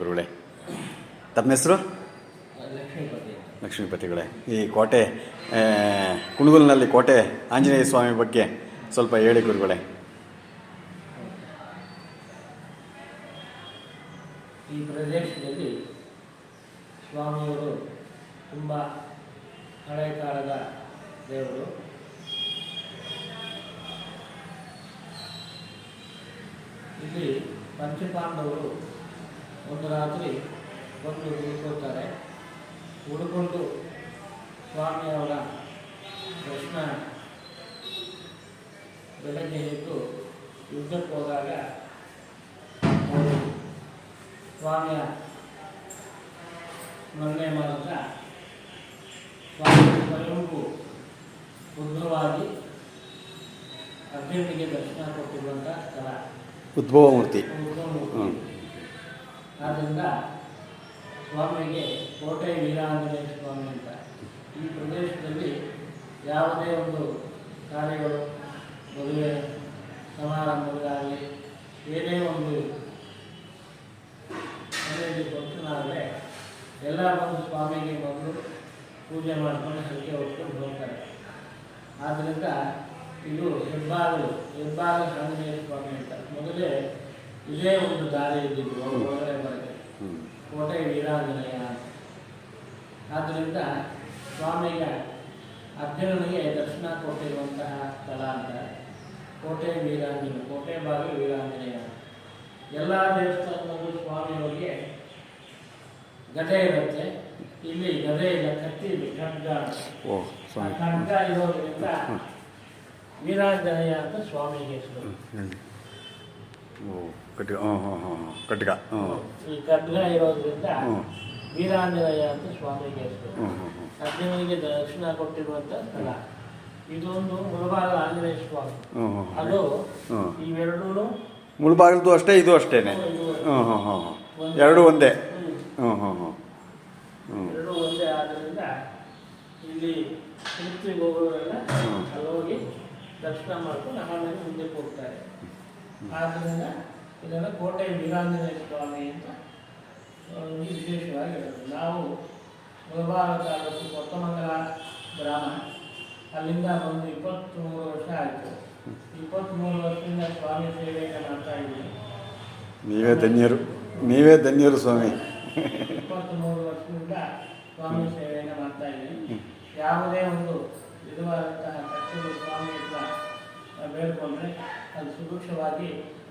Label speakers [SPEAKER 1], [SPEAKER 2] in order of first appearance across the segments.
[SPEAKER 1] ಗುರುಗಳೇ. ತಮ್ಮ ಹೆಸರು?
[SPEAKER 2] ಲಕ್ಷ್ಮೀಪತಿ
[SPEAKER 1] ಲಕ್ಷ್ಮೀಪತಿಗಳೇ. ಈ ಕೋಟೆ ಕುಣಗುಲ್ನಲ್ಲಿ ಕೋಟೆ ಆಂಜನೇಯ ಸ್ವಾಮಿ ಬಗ್ಗೆ ಸ್ವಲ್ಪ ಹೇಳಿ ಗುರುಗಳೇ.
[SPEAKER 2] ಈ ಪ್ರದೇಶದಲ್ಲಿ ಸ್ವಾಮಿಯವರು ತುಂಬ ಹಳೆ ಕಾಲದ ದೇವರು. ಇಲ್ಲಿ ಪಂಚಪಾಂಡವರು ಒಂದು ರಾತ್ರಿ ಬಂದು ಉಳ್ಕೊಳ್ತಾರೆ ಉಳ್ಕೊಂಡು ಸ್ವಾಮಿಯವರ ದರ್ಶನ ಬೆಳಗ್ಗೆ ಎದ್ದು ಯುದ್ಧಕ್ಕೆ ಹೋದಾಗ ಅವರು ಸ್ವಾಮಿಯ ಮೊನ್ನೆ ಮಾಡುತ್ತಾ ಸ್ವಾಮಿ ಸ್ವಯಂಭೂ ಉದ್ಭವವಾಗಿ ಅರ್ಜುನಿಗೆ ದರ್ಶನ ಕೊಟ್ಟಿರುವಂಥ ಸ್ಥಳ.
[SPEAKER 1] ಉದ್ಭವ ಮೂರ್ತಿ
[SPEAKER 2] ಉದ್ಭವ
[SPEAKER 1] ಹ್ಮ್.
[SPEAKER 2] ಆದ್ದರಿಂದ ಸ್ವಾಮಿಗೆ ಕೋಟೆ ವೀರಾಂಜನೇಯ ಸ್ವಾಮಿ ಅಂತ. ಈ ಪ್ರದೇಶದಲ್ಲಿ ಯಾವುದೇ ಒಂದು ಕಾರ್ಯಗಳು, ಮದುವೆ, ಸಮಾರಂಭಗಳಾಗಲಿ, ಏನೇ ಒಂದು ಮನೆಯಲ್ಲಿ ಫಂಕ್ಷನ್ ಆದರೆ ಎಲ್ಲ ಬಂದು ಸ್ವಾಮಿಗೆ ಬಂದು ಪೂಜೆ ಮಾಡ್ಕೊಂಡು ಸಂಖ್ಯೆ ಹೊತ್ಕೊಂಡು ಹೋಗ್ತಾರೆ. ಆದ್ದರಿಂದ ಇದು ಹೆಬ್ಬಾರು ಹೆಬ್ಬಾಳು ಆಂಜನೇಯ ಸ್ವಾಮಿ ಅಂತ. ಮೊದಲೇ ಇದೇ ಒಂದು ದಾರಿ ಇದ್ದಿದ್ದು
[SPEAKER 1] ಹ್ಮ್.
[SPEAKER 2] ಕೋಟೆ ವೀರಾಂಜನೇಯ. ಆದ್ದರಿಂದ ಸ್ವಾಮಿಗೆ ಅರ್ಜುನನಿಗೆ ದರ್ಶನ ಕೊಟ್ಟಿರುವಂತಹ ಸ್ಥಳ ಅಂತ. ಕೋಟೆ ವೀರಾಂಜನ ಕೋಟೆ ಬಾಗಿಲು ವೀರಾಂಜನೇಯ. ಎಲ್ಲ ದೇವಸ್ಥಾನದಲ್ಲೂ ಸ್ವಾಮಿಯವರಿಗೆ ಗದೆ ಇರುತ್ತೆ. ಇಲ್ಲಿ ಗದೆ ಇಲ್ಲ ಕತ್ತಿ ಇದೆ ಖಡ್ಗ ಖಡ್ಗ ಇರೋದ್ರಿಂದ ವೀರಾಂಜನೇಯ ಅಂತ ಸ್ವಾಮಿಗೆ ಹೆಸರು.
[SPEAKER 1] ಓ ಕಟ್ಟಿಗ ಹ್ಞೂ ಹ್ಞೂ ಕಟ್ಟಿಗ ಹ್ಞೂ
[SPEAKER 2] ಈ ಖಡ್ಗ ಇರೋದ್ರಿಂದ
[SPEAKER 1] ಹ್ಞೂ
[SPEAKER 2] ವೀರಾಂಜನೇಯ ಅಂತ ಸ್ವಾಮಿಗೆ ಹೆಸರು.
[SPEAKER 1] ಹ್ಞೂ ಹ್ಞೂ ಹ್ಞೂ
[SPEAKER 2] ಅರ್ಜುನನಿಗೆ ದರ್ಶನ ಕೊಟ್ಟಿರುವಂತ ಸ್ಥಳ. ಇದೊಂದು ಮುಳಬಾಗ ಆಂಜನೇಯ ಸ್ವಾಮಿ.
[SPEAKER 1] ಹ್ಞೂ ಹ್ಞೂ
[SPEAKER 2] ಅದು
[SPEAKER 1] ಹ್ಞೂ
[SPEAKER 2] ಇವೆರಡೂ
[SPEAKER 1] ಮುಳುಬಾಗಿಲ್ದು ಅಷ್ಟೇ ಇದು ಅಷ್ಟೇನೆ ಹ್ಞೂ ಹ್ಞೂ ಹ್ಞೂ ಹ್ಞೂ ಎರಡು ಒಂದೇ. ಹ್ಞೂ ಹ್ಞೂ ಹ್ಞೂ ಹ್ಞೂ
[SPEAKER 2] ಎರಡು ಒಂದೇ ಆದ್ದರಿಂದ ಇಲ್ಲಿ ತಿರುಪ್ತಿಗೆ ಹೋಗೋರೆಲ್ಲ. ಅಲ್ಲಿ ಹೋಗಿ ದರ್ಶನ ಮಾಡ್ಕೊಂಡು ಆಮೇಲೆ ಮುಂದಕ್ಕೆ ಹೋಗ್ತಾರೆ. ಆದ್ದರಿಂದ ಇದನ್ನು ಕೋಟೆ ವೀರಾಂಜನೇಯ ಸ್ವಾಮಿ ಅಂತ ವಿಶೇಷವಾಗಿ ಹೇಳೋದು. ನಾವು ಮುಳಬಾರ ತಾಲೂಕು ಕೊತ್ತಮಂಗಲ ಗ್ರಾಮ. ಅಲ್ಲಿಂದ ಒಂದು ಇಪ್ಪತ್ತ್ಮೂರು ವರ್ಷ ಆಯಿತು. ಇಪ್ಪತ್ತ್ಮೂರು ವರ್ಷದಿಂದ ಸ್ವಾಮಿ ಸೇವೆಯನ್ನು ಮಾಡ್ತಾ ಇದ್ದೀನಿ
[SPEAKER 1] ನೀವೇ ಧನ್ಯರು. ನೀವೇ ಧನ್ಯರು ಸ್ವಾಮಿ.
[SPEAKER 2] ಇಪ್ಪತ್ತ್ಮೂರು ವರ್ಷದಿಂದ ಸ್ವಾಮಿ ಸೇವೆಯನ್ನು ಮಾಡ್ತಾ ಇದ್ದೀನಿ ಯಾವುದೇ ಒಂದು ವಿಧವಾದಂತಹ ಕಷ್ಟಗಳು ಸ್ವಾಮಿ ಹತ್ರ ಬೇಡ್ಕೊಂಡ್ರೆ ಅದು ಸುಭಿಕ್ಷವಾಗಿ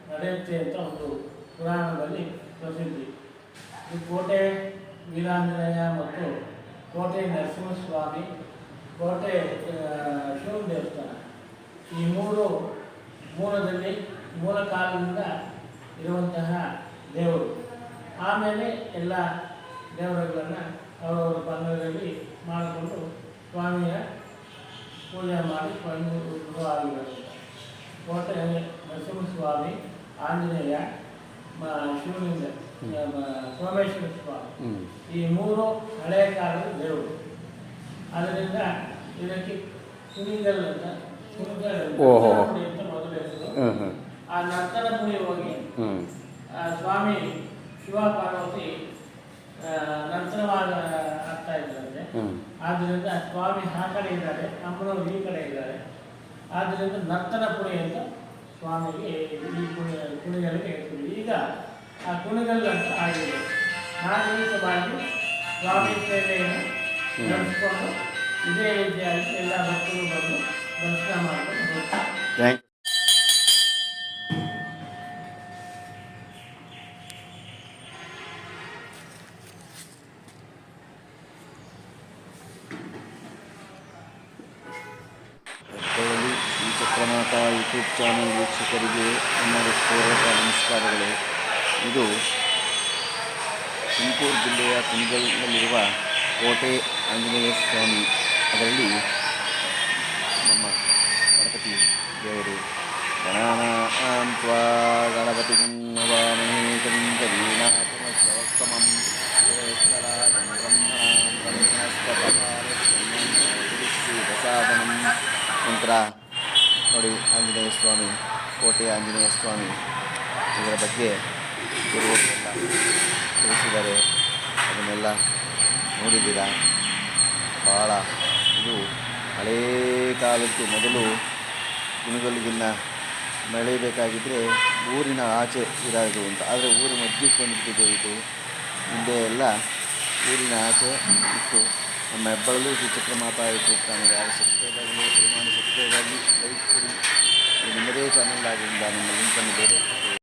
[SPEAKER 2] ನಡೆಯುತ್ತೆ ಅಂತ ಒಂದು ಪುರಾಣದಲ್ಲಿ ಪ್ರಸಿದ್ಧಿ ಈ ಕೋಟೆ ವೀರಾಂಜನೇಯ ಮತ್ತು ಕೋಟೆ ನರಸಿಂಹಸ್ವಾಮಿ, ಕೋಟೆ ಶಿವನ ದೇವಸ್ಥಾನ. ಈ ಮೂರು ಮೂಲದಲ್ಲಿ ಮೂಲ ಕಾಲದಿಂದ ಇರುವಂತಹ ದೇವರು. ಆಮೇಲೆ ಎಲ್ಲ ದೇವರುಗಳನ್ನು ಅವರವರ ಬಂಧದಲ್ಲಿ ಮಾಡಿಕೊಂಡು ಸ್ವಾಮಿಯ ಪೂಜೆ ಮಾಡಿ ಸ್ವಾಮಿ ಆಗಿರುವಂಥ ನರಸಿಂಹಸ್ವಾಮಿ ಆಂಜನೇಯ ಶಿವಲಿಂಗ ಸೋಮೇಶ್ವರ ಸ್ವಾಮಿ. ಈ ಮೂರು ಹಳೆಯ ಕಾಲದ ದೇವರು. ಅದರಿಂದ ಇದಕ್ಕೆ ಕುಣಿಗಲ್ ಅಂತ ಕುಣಿಗಲ್ ಅಂತ ಮೊದಲು ಆ ನರ್ತನಪುರಿ ಹೋಗಿ ಸ್ವಾಮಿ ಶಿವ ಪಾರ್ವತಿ ನರ್ತನವಾಗ ಆಗ್ತಾ
[SPEAKER 1] ಇದ್ದಾರೆ.
[SPEAKER 2] ಆದ್ದರಿಂದ ಸ್ವಾಮಿ ಆ ಕಡೆ ಇದ್ದಾರೆ ಅಮ್ಮನವರು ಈ ಕಡೆ ಇದ್ದಾರೆ. ಆದ್ದರಿಂದ ನರ್ತನಪುರಿ ಅಂತ ಸ್ವಾಮಿಗೆ ಈ ಕುಣಿ ಕುಣಿಗಲ್ಗೆ ಹೇಳ್ತೀವಿ. ಈಗ ಆ ಕುಣಿಗಲ್ ಅಂತ ಆಗಿದೆ ನಾಗರಿಕವಾಗಿ ಸ್ವಾಮಿ ಸೇವೆಯನ್ನು ನಡೆಸ್ಕೊಂಡು ಇದೇ ರೀತಿಯಾಗಿ ಎಲ್ಲ ಭಕ್ತರು ಬಂದು ದರ್ಶನ ಮಾಡಿಕೊಂಡು
[SPEAKER 1] ಚಕ್ರನಾಥ ಯೂಟ್ಯೂಬ್ ಚಾನಲ್ ವೀಕ್ಷಕರಿಗೆ ನನ್ನ ಪೂರ್ವಕ ನಮಸ್ಕಾರಗಳು. ಇದು ತುಮಕೂರು ಜಿಲ್ಲೆಯ ಕುಣಿಗಲ್ನಲ್ಲಿರುವ ಕೋಟೆ ಆಂಜನೇಯ ಸ್ವಾಮಿ. ಅದರಲ್ಲಿ ನಮ್ಮ ಗಣಪತಿ ದೇವರು. ಗಣಾನಾಂ ತ್ವಾ ಗಣಪತಿ ನಂತರ ಆಂಜನೇಯ ಸ್ವಾಮಿ ಕೋಟೆಯ ಆಂಜನೇಯ ಸ್ವಾಮಿ, ಇದರ ಬಗ್ಗೆ ಗುರುವರೆಲ್ಲ ತಿಳಿಸಿದ್ದಾರೆ ಅದನ್ನೆಲ್ಲ ನೋಡಿದ್ದೀರಾ? ಭಾಳ ಇದು ಹಳೇ ಕಾಲಕ್ಕೆ ಮೊದಲು ಕುಣಗಲ್ಗಿನ್ನ ಮಳೆಯಬೇಕಾಗಿದ್ದರೆ ಊರಿನ ಆಚೆ ಇರೋದು ಅಂತ ಆದರೆ ಊರು ಮಧ್ಯಕ್ಕೆ ಬಂದುಬಿಟ್ಟಿದೆ ಇದು. ಹಿಂದೆ ಎಲ್ಲ ಊರಿನ ಆಚೆ ಇತ್ತು. ನಮ್ಮ ಹೆಬ್ಬಳಲ್ಲೂ ದ್ವಿಚಕ್ರ ಮಾತಾ ಯೂಟ್ಯೂಬ್ ಚಾನಲ್ ಯಾರು ಸಬ್ಸ್ಕ್ರೈಬ್ ಆಗಲಿ ಅಭಿಮಾನಿ ಸಬ್ಸ್ಕ್ರೈಬ್ ಆಗಲಿ ಲೈಕ್ ಕೊಡಿ ಇದು ನಿಮ್ಮದೇ ಚಾನಲ್ ಆದ್ದರಿಂದ ನಿಮ್ಮ ಲಿಂಕನ್ನು ಬೇರೆ